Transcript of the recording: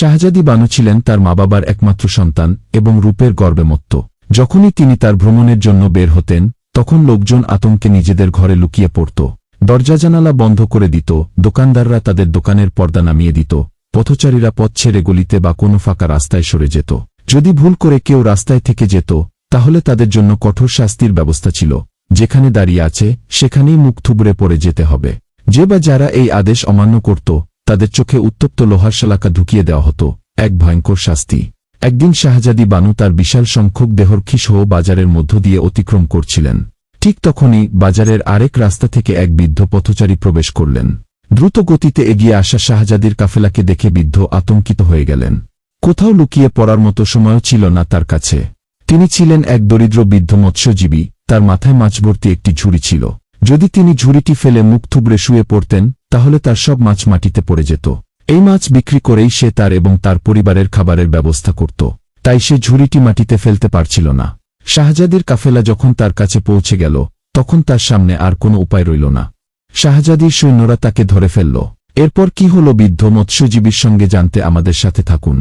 শাহজাদি বানু ছিলেন তার মা বাবার একমাত্র সন্তান এবং রূপের গর্বে মত্ত। যখনই তিনি তার ভ্রমণের জন্য বের হতেন, তখন লোকজন আতঙ্কে নিজেদের ঘরে লুকিয়ে পড়ত। দরজা জানালা বন্ধ করে দিত, দোকানদাররা তাদের দোকানের পর্দা নামিয়ে দিত, পথচারীরা পথ ছেড়ে গলিতে বা কোনো ফাঁকা রাস্তায় সরে যেত। যদি ভুল করে কেউ রাস্তায় থেকে যেত, তাহলে তাদের জন্য কঠোর শাস্তির ব্যবস্থা ছিল। যেখানে দাঁড়িয়ে আছে, সেখানেই মুখ থুবড়ে পড়ে যেতে হবে। যে বা যারা এই আদেশ অমান্য করত তাদের চোখে উত্তপ্ত লোহার শালাকা ঢুকিয়ে দেওয়া হতো। এক ভয়ঙ্কর শাস্তি। একদিন শাহজাদি বানু তার বিশাল সংখ্যক দেহরক্ষী সহ বাজারের মধ্য দিয়ে অতিক্রম করছিলেন। ঠিক তখনই বাজারের আরেক রাস্তা থেকে এক বৃদ্ধ পথচারী প্রবেশ করলেন। দ্রুত গতিতে এগিয়ে আসা শাহজাদির কাফেলাকে দেখে বৃদ্ধ আতঙ্কিত হয়ে গেলেন। কোথাও লুকিয়ে পড়ার মতো সময়ও ছিল না তার কাছে। তিনি ছিলেন এক দরিদ্র বৃদ্ধ মৎস্যজীবী। তার মাথায় মাছ ভর্তি একটি ঝুড়ি ছিল। যদি তিনি ঝুড়িটি ফেলে মুখ থুবড়ে শুয়ে পড়তেন তাহলে তার সব মাছ মাটিতে পড়ে যেত। এই মাছ বিক্রি করেই সে তার এবং তার পরিবারের খাবারের ব্যবস্থা করত। তাই সে ঝুড়িটি মাটিতে ফেলতে পারছিল না। শাহজাদির কাফেলা যখন তার কাছে পৌঁছে গেল, তখন তার সামনে আর কোনো উপায় রইল না। শাহজাদির সৈন্যরা তাকে ধরে ফেলল। এরপর কি হল বৃদ্ধ মৎস্যজীবীর সঙ্গে জানতে আমাদের সাথে থাকুন।